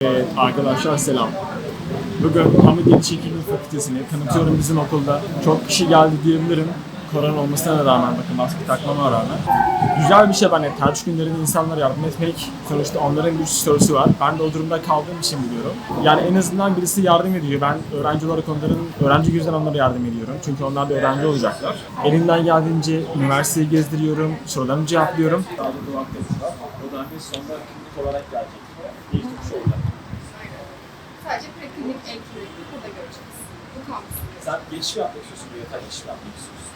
Evet arkadaşlar selam. Bugün Hamid Yeni Çekimli Fakültesini tanıtıyorum bizim okulda. Çok kişi geldi diyebilirim. Korona olmasına rağmen bakın maske takmama rağmen. Güzel bir şey bence tercih günlerinde insanlara yardım etmek. Sonuçta onların bir sorusu var. Ben de o durumda kaldığım için biliyorum. Yani en azından birisi yardım ediyor. Ben öğrenci olarak onların, öğrenci yüzden onlara yardım ediyorum. Çünkü onlar da öğrenci olacaklar. Elimden geldiğince üniversiteyi gezdiriyorum, sorularını cevaplıyorum. O da sonunda klinik olarak gelecek. Değiştirmiş olacak. Sadece preklinik el klinik burada göreceğiz. Bu kampüsünde. Sen geçiş mi yapmak istiyorsun? Bir yatay geçiş mi yapmak istiyorsun?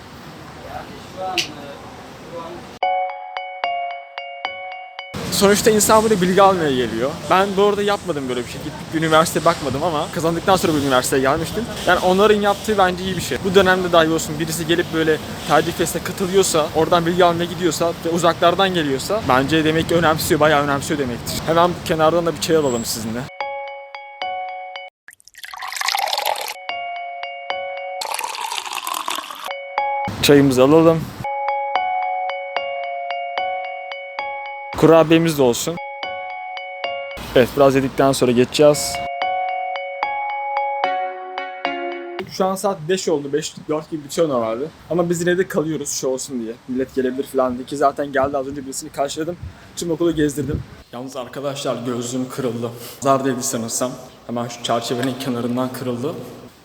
Sonuçta insan buraya bilgi almaya geliyor. Ben bu arada yapmadım böyle bir şey. Gittik bir üniversite bakmadım ama kazandıktan sonra bir üniversiteye gelmiştim. Yani onların yaptığı bence iyi bir şey. Bu dönemde dahi olsun birisi gelip böyle tercih festine katılıyorsa, oradan bilgi almaya gidiyorsa ve uzaklardan geliyorsa bence demek ki önemsiyor, bayağı önemsiyor demektir. Hemen bu kenardan da bir çay alalım sizinle. Çayımızı alalım. Kurabiyemiz de olsun. Evet biraz yedikten sonra geçeceğiz. Şu an saat 5 oldu. 5 4 gibi bitiyor normalde. Ama biz yine de kalıyoruz şu olsun diye. Millet gelebilir falan diye. Ki zaten geldi az önce birisini karşıladım. Tüm okulu gezdirdim. Yalnız arkadaşlar gözlüğüm kırıldı. Zar değildi sanırsam. Hemen şu çerçevenin kenarından kırıldı.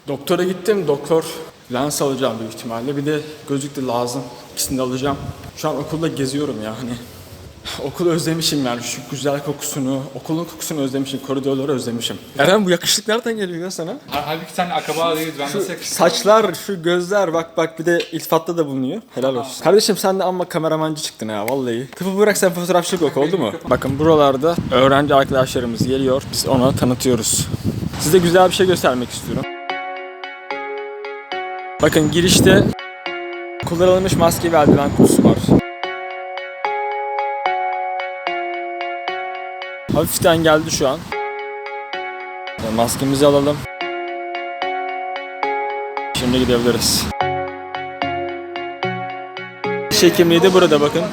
Doktora gittim. Doktor lens alacağım büyük ihtimalle. Bir de gözlük de lazım. İkisini de alacağım. Şu an okulda geziyorum ya hani. Okulu özlemişim yani şu güzel kokusunu, okulun kokusunu özlemişim, koridorları özlemişim. Eren bu yakışıklık nereden geliyor ya sana? Halbuki sen akraba değiliz. Ben Şu nasıl saçlar, şu gözler bak bak bir de iltifatta da bulunuyor. Helal olsun. Kardeşim sen de amma kameramancı çıktın ha vallahi. Tıpı bırak sen fotoğrafçılık oku oldu mu? Bakın buralarda öğrenci arkadaşlarımız geliyor. Biz ona tanıtıyoruz. Size güzel bir şey göstermek istiyorum. Bakın girişte kullanılmış maske ve eldiven kutusu var. Hafiften geldi şu an. Maskemizi alalım. Şimdi gidebiliriz. Diş hekimliği de burada bakın.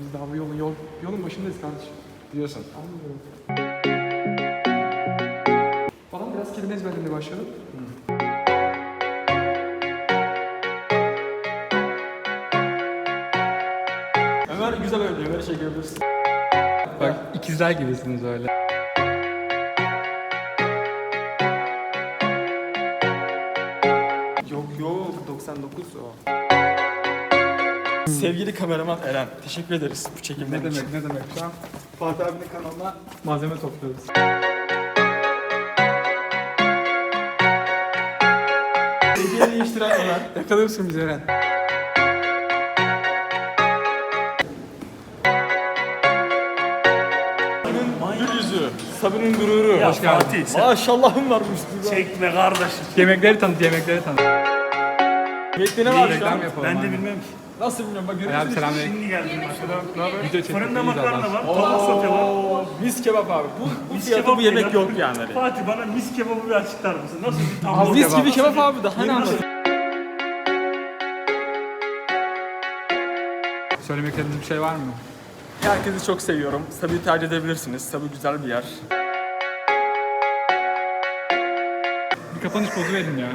Biz daha bu yolun, yol, yolun başındayız kardeşim. Diyorsun. Anlıyorum. Falan biraz kelime ezberlemeye başladım. Ömer güzel öyle, Ömer'i çekebilirsin. Bak ikizler gibisiniz öyle. Yok yok 99 o. Sevgili kameraman Eren, teşekkür ederiz bu çekimler Ne için. demek ne demek. Şu an Fatih abinin kanalına malzeme topluyoruz. Sevgili değiştiren Ömer. Yakalıyorsun bizi Eren. Gül yüzü, Sabunun gururu. Hoş geldin. Fatih sen Maşallahım varmış. çekme kardeşim. Yemekleri tanıt, yemekleri tanıt. Yemekte ne var şu an? Reklam yapalım. Ben de aynen. bilmem ki. Nasıl bilmiyorum bak görüyor Abi musun? selamünaleyküm. Şimdi geldim. Video çektik. Fırında makarna var, tavuk sote var. Oo, mis kebap abi. Bu, bu Mis fiyata kebap bu yemek ya. yok yani. Fatih bana mis kebabı bir açıklar mısın? Nasıl bir tam Abi mis gibi kebap abi daha ne anlatayım? Söylemek istediğiniz bir şey var mı? Herkesi çok seviyorum. Sabi'yi tercih edebilirsiniz. Sabi güzel bir yer. Bir kapanış pozu verin ya.